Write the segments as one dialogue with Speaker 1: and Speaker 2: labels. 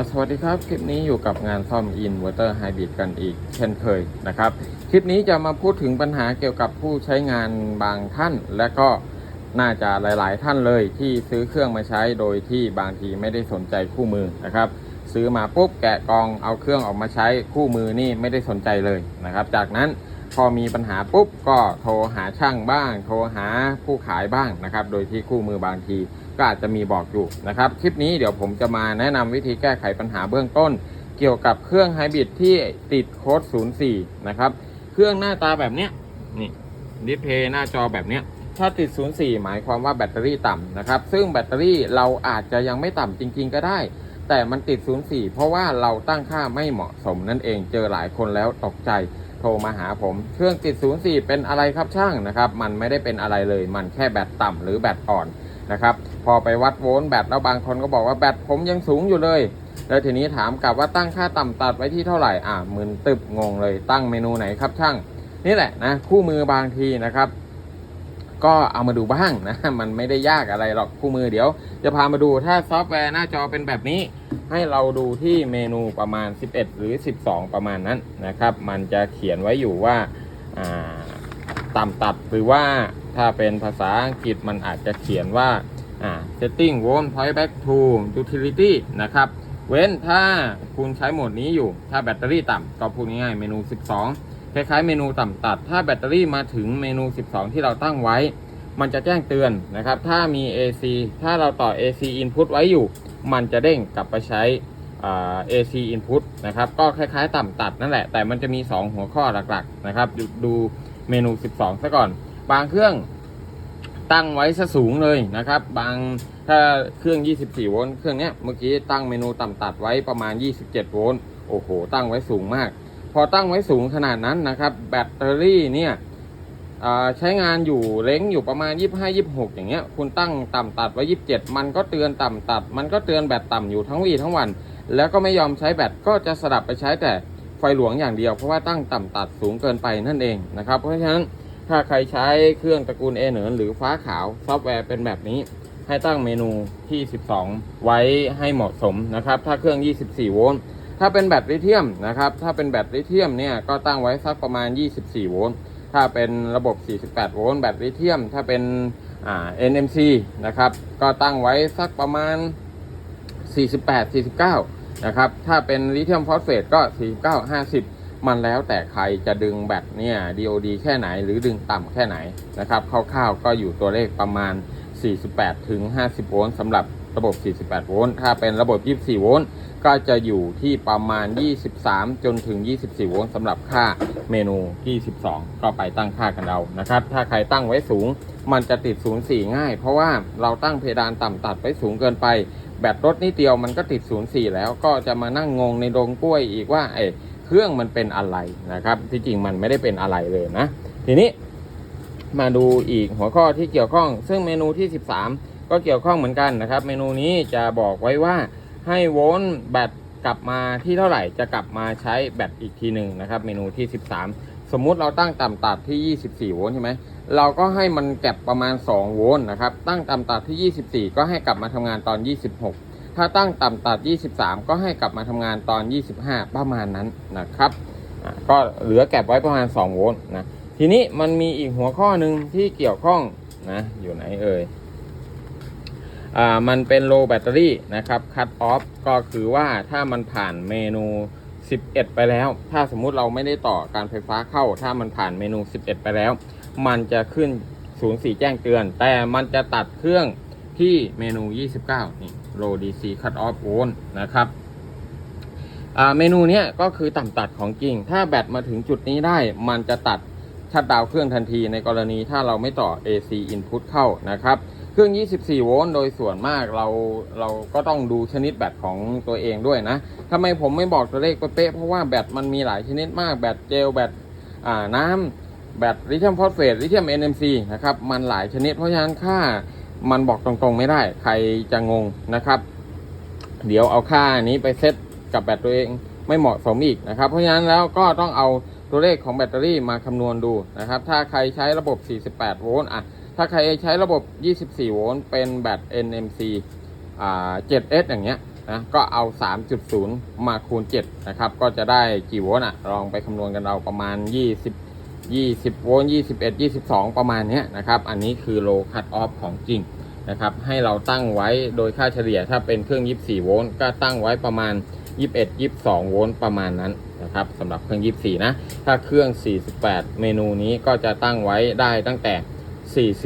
Speaker 1: ่สวัสดีครับ คลิปนี้อยู่กับงานซ่อมอินเวอร์เตอร์ไฮบริดกันอีกเช่นเคยนะครับ คลิปนี้จะมาพูดถึงปัญหาเกี่ยวกับผู้ใช้งานบางท่าน และก็น่าจะหลาย ๆ ท่านเลยที่ซื้อเครื่องมาใช้โดยที่บางทีไม่ได้สนใจคู่มือนะครับ ซื้อมาปุ๊บแกะกองเอาเครื่องออกมาใช้คู่มือนี่ไม่ได้สนใจเลยนะครับ จากนั้นพอมีปัญหาปุ๊บก็โทรหาช่างบ้าง โทรหาผู้ขายบ้างนะครับ โดยที่คู่มือบางที ก็อาจจะมีบอกอยู่นะครับ คลิปนี้เดี๋ยวผมจะมาแนะนำวิธีแก้ไขปัญหาเบื้องต้น เกี่ยวกับเครื่องไฮบริดที่ติดโค้ด 04 นะครับ เครื่องหน้าตาแบบเนี้ยนี่ดิสเพย์หน้าจอแบบเนี้ยถ้าติด 04 หมายความว่าแบตเตอรี่ต่ำนะครับ ซึ่งแบตเตอรี่เราอาจจะยังไม่ต่ำจริง ๆ ก็ได้ แต่มันติด 04 เพราะว่าเราตั้งค่าไม่เหมาะสมนั่นเอง เจอหลายคนแล้วตกใจ โทรมาหาผม เครื่องติด 04 เป็นอะไรครับช่างนะครับ มันไม่ได้เป็นอะไรเลย มันแค่แบตต่ำหรือแบตอ่อน นะครับ พอไปวัดโวลต์แบตแล้วบางคนก็บอกว่าแบตผมยังสูงอยู่เลย แล้วทีนี้ถามกลับว่าตั้งค่าต่ำตัดไว้ที่เท่าไหร่อ่ามึนตึบงงเลยตั้งเมนูไหนครับช่าง นี่แหละนะคู่มือบางทีนะครับ ก็เอามาดูบ้างนะมันไม่ได้ยากอะไรหรอกคู่มือเดี๋ยว จะพามาดูถ้าซอฟต์แวร์หน้าจอเป็นแบบนี้ให้เราดูที่เมนูประมาณ 11 หรือ 12 ประมาณนั้นนะครับ มันจะเขียนไว้อยู่ว่าต่ำตัดหรือว่า ถ้าเป็นภาษาอังกฤษมันอาจจะเขียนว่าอ่า setting volt point back to utility นะครับ เว้นถ้าคุณใช้โหมดนี้อยู่ ถ้าแบตเตอรี่ต่ำก็พูดง่ายๆเมนู 12 คล้ายๆเมนูต่ำตัด ถ้าแบตเตอรี่มาถึงเมนู 12 ที่เราตั้งไว้ มันจะแจ้งเตือนนะครับ ถ้ามี AC ถ้าเราต่อ AC input ไว้อยู่ มันจะเด้งกลับไปใช้ AC input นะครับ ก็คล้ายๆ ต่ำตัดนั่นแหละ แต่มันจะมี 2 หัวข้อหลักๆนะครับ ดูดูเมนู 12 ซะก่อน บางเครื่องตั้งไว้ซะสูงเลยนะครับ บางถ้าเครื่อง 24 โวลต์เครื่องเนี้ยเมื่อกี้ตั้งเมนูต่ำตัดไว้ประมาณ 27 โวลต์โอ้โห ตั้งไว้สูงมาก พอตั้งไว้สูงขนาดนั้นนะครับ แบตเตอรี่เนี่ยใช้งานอยู่เล้งอยู่ประมาณ 25 26 อย่างเงี้ย คุณตั้งต่ำตัดไว้ 27 มันก็เตือนต่ำตัด มันก็เตือนแบตต่ำอยู่ทั้งวีทั้งวัน แล้วก็ไม่ยอมใช้แบตก็จะสลับไปใช้แต่ไฟหลวงอย่างเดียวเพราะว่าตั้งต่ำตัดสูงเกินไปนั่นเองนะครับ เพราะฉะนั้น ถ้าใครใช้เครื่องตระกูลเอเหนินหรือฟ้าขาวซอฟต์แวร์เป็นแบบนี้ ให้ตั้งเมนูที่ 12 ไว้ให้เหมาะสมนะครับ ถ้าเครื่อง 24 โวลต์ถ้าเป็นแบตลิเธียมนะครับ ถ้าเป็นแบตลิเธียมเนี่ยก็ตั้งไว้สักประมาณ 24 โวลต์ถ้าเป็นระบบ 48 โวลต์แบตลิเธียม ถ้าเป็นอ่า NMC นะครับ ก็ตั้งไว้สักประมาณ 48 49 นะครับ ถ้าเป็นลิเธียมฟอสเฟตก็ 49 50 มันแล้วแต่ใครจะดึงแบตเนี่ย DOD แค่ไหนหรือดึงต่ำแค่ไหนนะครับคร่าวๆก็อยู่ตัวเลขประมาณ 48 ถึง 50 โวลต์สำหรับระบบ 48 โวลต์ ถ้าเป็นระบบ 24 โวลต์ ก็จะอยู่ที่ประมาณ 23 จนถึง 24 โวลต์สำหรับค่าเมนูที่12ก็ไปตั้งค่ากันเอานะครับ ถ้าใครตั้งไว้สูง มันจะติด 04 ง่าย เพราะว่าเราตั้งเพดานต่ำตัดไว้สูงเกินไป แบตรถนิดเดียวมันก็ติด 04 แล้ว ก็จะมานั่งงงในโรงกล้วยอีกว่าไอ้ เครื่องมันเป็นอะไรนะครับ ที่จริงมันไม่ได้เป็นอะไรเลยนะ ทีนี้มาดูอีกหัวข้อที่เกี่ยวข้อง ซึ่งเมนูที่ 13 ก็เกี่ยวข้องเหมือนกันนะครับ เมนูนี้จะบอกไว้ว่าให้โวลต์แบตกลับมาที่เท่าไหร่จะกลับมาใช้แบตอีกทีหนึ่งนะครับ เมนูที่ 13 สมมุติเราตั้งต่ำตัดที่ 24 โวลต์ใช่ไหมเราก็ให้มันแก็บประมาณ 2 โวลต์นะครับ ตั้งต่ำตัดที่ 24 ก็ให้กลับมาทำงานตอน 26 ถ้าตั้งต่ำตัด 23 ก็ให้กลับมาทำงานตอน 25 ประมาณนั้นนะครับก็เหลือแก็บไว้ประมาณ 2 โวลต์นะทีนี้มันมีอีกหัวข้อหนึ่งที่เกี่ยวข้องนะอยู่ไหนเอ่ยอ่ามันเป็นโลแบตเตอรี่นะครับคัตออฟก็คือว่าถ้ามันผ่านเมนู 11 ไปแล้ว ถ้าสมมุติเราไม่ได้ต่อการไฟฟ้าเข้า ถ้ามันผ่านเมนู 11 ไปแล้ว มันจะขึ้น 04 แจ้งเตือน แต่มันจะตัดเครื่องที่เมนู 29 นี่ โล DC cut off volt นะครับเมนูนี้ก็คือต่ำตัดของจริง ถ้าแบตมาถึงจุดนี้ได้ มันจะตัดชัดดาวเครื่องทันทีในกรณีถ้าเราไม่ต่อ AC input เข้านะครับ เครื่อง 24 โวลต์โดยส่วนมากเราเราก็ต้องดูชนิดแบตของตัวเองด้วยนะทำไมผมไม่บอกตัวเลขเป๊ะเพราะว่าแบตมันมีหลายชนิดมาก แบตเจล แบตน้ำแบตลิเธียมฟอสเฟตลิเธียม NMC นะครับ มันหลายชนิดเพราะฉะนั้นค่า มันบอกตรงๆไม่ได้ ใครจะงงนะครับ เดี๋ยวเอาค่านี้ไปเซตกับแบตตัวเองไม่เหมาะสมอีกนะครับ เพราะฉะนั้นแล้วก็ต้องเอาตัวเลขของแบตเตอรี่มาคำนวณดูนะครับ ถ้าใครใช้ระบบ 48 โวลต์อะ ถ้าใครใช้ระบบ 24 โวลต์เป็นแบต NMC อ่า 7S อย่างเงี้ยนะ ก็เอา 3.0 มาคูณ 7 นะครับ ก็จะได้กี่โวลต์อะ ลองไปคำนวณกันเราประมาณ 20 20 โวลต์ 21 22 ประมาณนี้นะครับ อันนี้คือ low cut off ของจริงนะครับ ให้เราตั้งไว้โดยค่าเฉลี่ยถ้าเป็นเครื่อง 24 โวลต์ ก็ตั้งไว้ประมาณ 21 22 โวลต์ประมาณนั้นนะครับสำหรับเครื่อง 24 นะ ถ้าเครื่อง 48 เมนูนี้ก็จะตั้งไว้ได้ตั้งแต่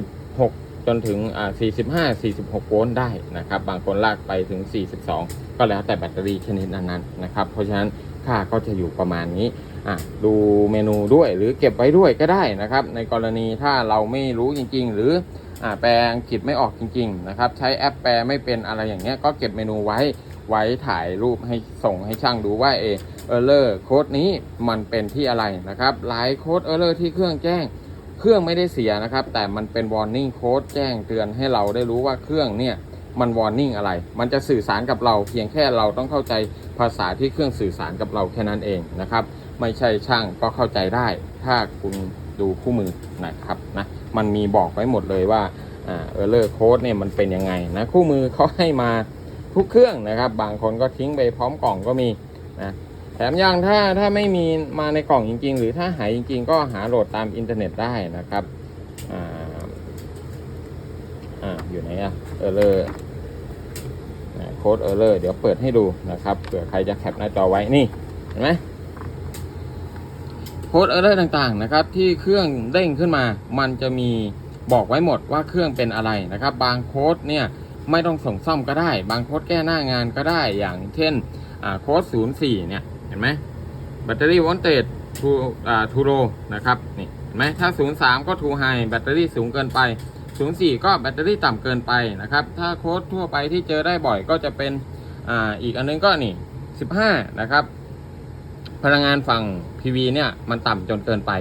Speaker 1: 46 จนถึงอ่า45 46 โวลต์ได้นะครับ บางคนลากไปถึง 42 ก็แล้วแต่แบตเตอรี่ชนิดนั้นๆนะครับ เพราะฉะนั้นค่าก็จะอยู่ประมาณนี้ ดูเมนูด้วยหรือเก็บไว้ด้วยก็ได้นะครับ ในกรณีถ้าเราไม่รู้จริง ๆ หรืออแปลอังกฤษไม่ออกจริง ๆ นะครับ ใช้แอปแปลไม่เป็นอะไรอย่างเงี้ยก็เก็บเมนูไว้ไว้ถ่ายรูปให้ส่งให้ช่างดูว่าเอเออร์เลอร์โค้ดนี้มันเป็นที่อะไรนะครับหลายโค้ดเออร์เลอร์ที่เครื่องแจ้ง เครื่องไม่ได้เสียนะครับ แต่มันเป็น warning code แจ้งเตือนให้เราได้รู้ว่าเครื่องเนี่ยมัน warning อะไร มันจะสื่อสารกับเราเพียงแค่เราต้องเข้าใจภาษาที่เครื่องสื่อสารกับเราแค่นั้นเองนะครับ ไม่ใช่ช่างก็เข้าใจได้ ถ้าคุณดูคู่มือนะครับนะมันมีบอกไว้หมดเลยว่าเอ่า error code เนี่ยมันเป็นยังไงนะคู่มือเขาให้มาทุกเครื่องนะครับ บางคนก็ทิ้งไปพร้อมกล่องก็มีนะแถมยังถ้าถ้าไม่มีมาในกล่องจริง ๆ หรือถ้าหายจริง ๆ ก็หาโหลดตามอินเทอร์เน็ตได้นะครับอ่าอ่าอยู่ไหนอะเออเลอร์โค้ดเออเลอร์เดี๋ยวเปิดให้ดูนะครับเผื่อใครจะแคปหน้าจอไว้นี่เห็นไหม ค้ดออร์เลอร์ต่างๆนะครับที่เครื่องเด้งขึ้นมา มันจะมีบอกไว้หมดว่าเครื่องเป็นอะไรนะครับ บางโค้ดเนี่ยไม่ต้องส่งซ่อมก็ได้ บางโค้ดแก้หน้างานก็ได้อย่างเช่นโค้ด04 เนี่ยเห็นไหมแบตเตอรี่วอลเตจทูทูโรนะครับนี่เห็นไหมถ้า 03 ก็ทูไฮแบตเตอรี่สูงเกินไป 04 ก็แบตเตอรี่ต่ำเกินไปนะครับถ้าโค้ดทั่วไปที่เจอได้บ่อยก็จะเป็นออีกอันนึงก็นี่ 15 นะครับ พลังงานฝั่ง PV เนี่ยมันต่ำจนเกินไป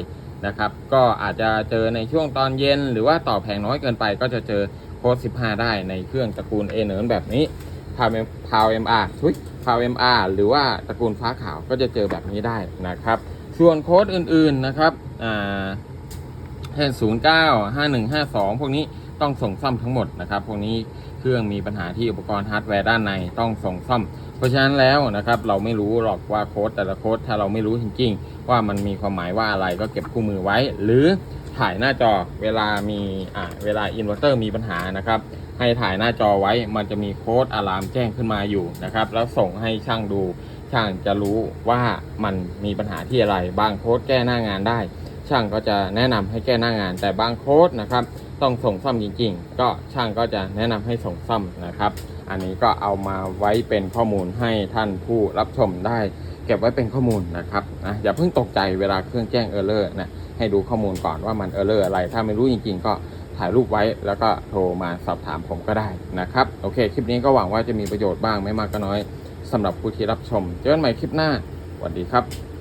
Speaker 1: นะครับ ก็อาจจะเจอในช่วงตอนเย็น หรือว่าต่อแผงน้อยเกินไป ก็จะเจอโค้ด15 ได้ในเครื่องตระกูล A เนินแบบนี้พาวพาวเอ็มอาร์ทุยพาวเอ็มอาร์หรือว่าตระกูลฟ้าขาวก็จะเจอแบบนี้ได้นะครับ ส่วนโค้ดอื่นๆนะครับอ่าเช่นศูนย์เก้าห้าหนึ่งห้าสองพวกนี้ต้องส่งซ่อมทั้งหมดนะครับ พวกนี้เครื่องมีปัญหาที่อุปกรณ์ฮาร์ดแวร์ด้านในต้องส่งซ่อม ราะฉะนั้นแล้วนะครับเราไม่รู้หรอกว่าโค้ดแต่ละโค้ดถ้าเราไม่รู้จริง ๆ ว่ามันมีความหมายว่าอะไรก็เก็บคู่มือไว้ หรือถ่ายหน้าจอเวลามีอ่าเวลาอินเวอร์เตอร์มีปัญหานะครับให้ถ่ายหน้าจอไว้มันจะมีโค้ดอะลามแจ้งขึ้นมาอยู่นะครับ แล้วส่งให้ช่างดูช่างจะรู้ว่ามันมีปัญหาที่อะไร บางโค้ดแก้หน้างานได้ ช่างก็จะแนะนำให้แก้หน้างาน แต่บางโค้ดนะครับต้องส่งซ่อมจริง ๆ ก็ช่างก็จะแนะนำให้ส่งซ่อมนะครับ อันนี้ก็เอามาไว้เป็นข้อมูลให้ท่านผู้รับชมได้ เก็บไว้เป็นข้อมูลนะครับนะอย่าเพิ่งตกใจเวลาเครื่องแจ้งเออร์เลอร์นะให้ดูข้อมูลก่อนว่ามันเออร์เลอร์อะไร ถ้าไม่รู้จริง ๆ ก็ถ่ายรูปไว้แล้วก็โทรมาสอบถามผมก็ได้นะครับ โอเค คลิปนี้ก็หวังว่าจะมีประโยชน์บ้างไม่มากก็น้อยสำหรับผู้ที่รับชม เจอกันใหม่คลิปหน้าสวัสดีครับ